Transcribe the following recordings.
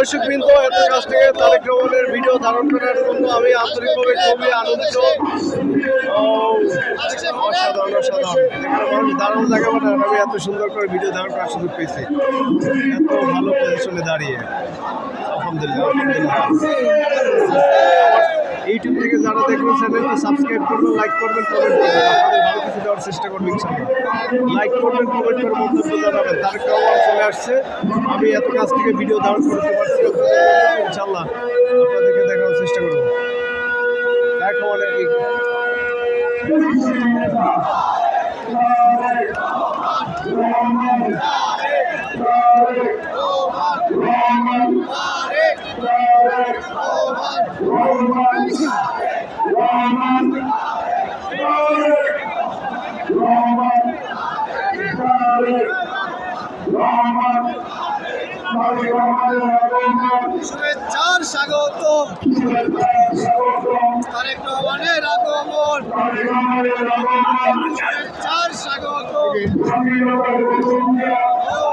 দর্শক বৃন্দ এত কাছ থেকে তারেক রহমানের ভিডিও ধারণ করার জন্য আমি আন্তরিকভাবে খুবই আনন্দিত। অসাধারণ অসাধারণ। মানুষ দাঁড়ানো জায়গা মানে আমি এত সুন্দর করে ভিডিও ধারণ করার সুযোগ পেয়েছি। এত ভালো পজিশনে দাঁড়িয়ে। আলহামদুলিল্লাহ আলহামদুলিল্লাহ। ইউটিউব থেকে যারা দেখবেন চ্যানেলটা সাবস্ক্রাইব করবেন লাইক করবেন কমেন্ট করবেন, আপনাদের ভালো কিছু দেওয়ার চেষ্টা করবেন লাইক করবেন কমেন্ট করে মন্তব্য জানাবেন। তারেক রহমান চলে আসছে। আমি এত কাছ থেকে ভিডিও ধারণ করতে পারছি ইনশাআল্লাহ আপনাদেরকে দেখানোর চেষ্টা করব। রহমানের এই শুভেচ্ছার স্বাগত তারেক রহমানের আগমন। শুভেচ্ছার স্বাগত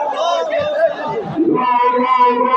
দোলাকে দোলাকে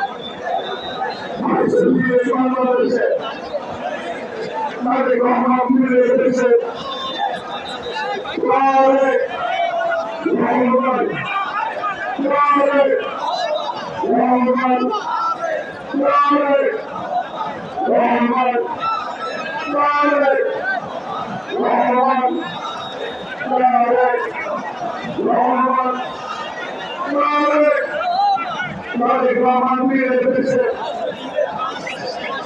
করে দিন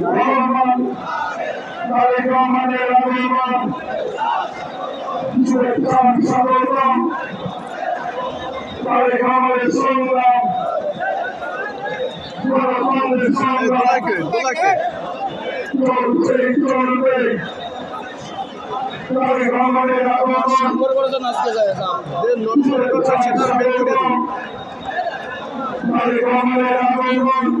ফিরে বাংলাদেশে আসছে ফিরে বাংলাদেশে ওই নেতা আছে সবাই আব্দুল মোহাম্মদ নেতা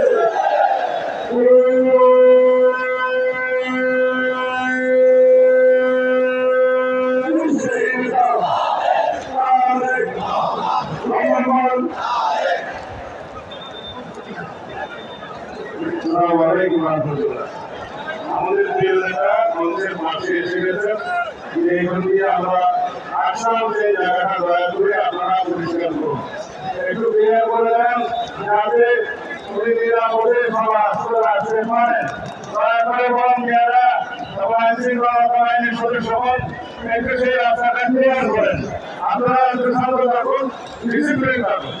আমাদের প্রিয় নেতা মঞ্চের মাঠে এসে গেছেন। এইখান দিয়ে আমরা আসলাম যে জায়গাটা দয়া করে আপনারা পরিষ্কার করুন। একটু ক্লিয়ার করে দেন, যাতে উনি নিরাপদে সবাই আসতে আসতে পারেন। দয়া করে বরং যারা সবাই শৃঙ্খলা বাহিনীর সদস্য হন, একটু সেই রাস্তাটা ক্লিয়ার করেন। আপনারা একটু শান্ত থাকুন ডিসিপ্লিন থাকুন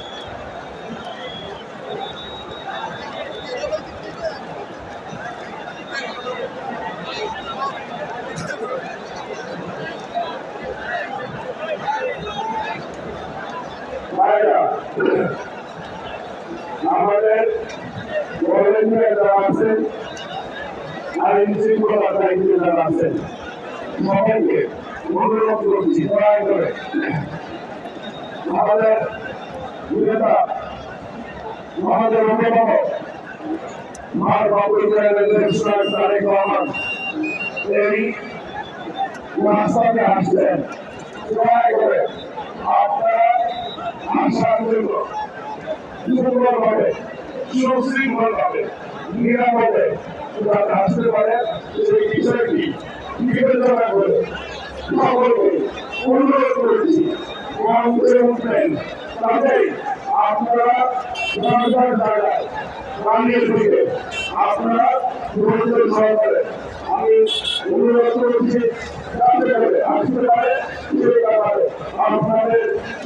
আমাদের আছেন আইন শৃঙ্খলা দায়িত্বে যারা আছেন সবাইকে অনুরোধ মার বাবুল তারেক রহমান এই রাস্তাতে আসলেন দয়া করে আপনারা আসার জন্য সুন্দরভাবে সুশৃঙ্খলভাবে, নিরাপদে যাতে আসতে পারে, সেই বিষয়টি বিবেচনা করে সকলকে অনুরোধ করেছি। মঞ্চে উঠলেন তাতেই আপনারা দরকার জায়গায় দাঁড়িয়ে থেকে আপনারা ধৈর্য সহকারে আমি অনুরোধ করছি আসতে পারে সেই ব্যাপারে আপনাদের সার্বিক সহযোগিতা আমি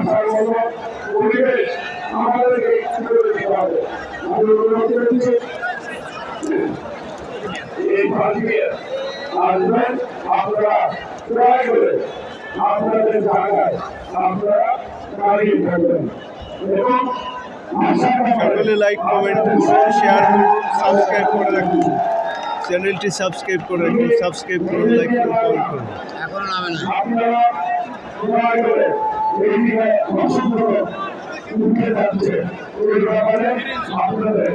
আসার মতো পরিবেশ আমাদেরকে করে দিতে হবে আমি অনুরোধ করছি এই পাঠিয়ে আসবেন আপনারা দয়া করে আপনাদের জায়গায় আপনারা দাঁড়িয়ে থাকবেন এবং আশা করি সকলে লাইক কমেন্ট করুন শেয়ার করুন সাবস্ক্রাইব করে রাখুন চ্যানেলটি সাবস্ক্রাইব করে রাখুন সাবস্ক্রাইব করুন লাইক করুন কমেন্ট করুন। এখনও নামে না। দয়া করে এই আপনাদের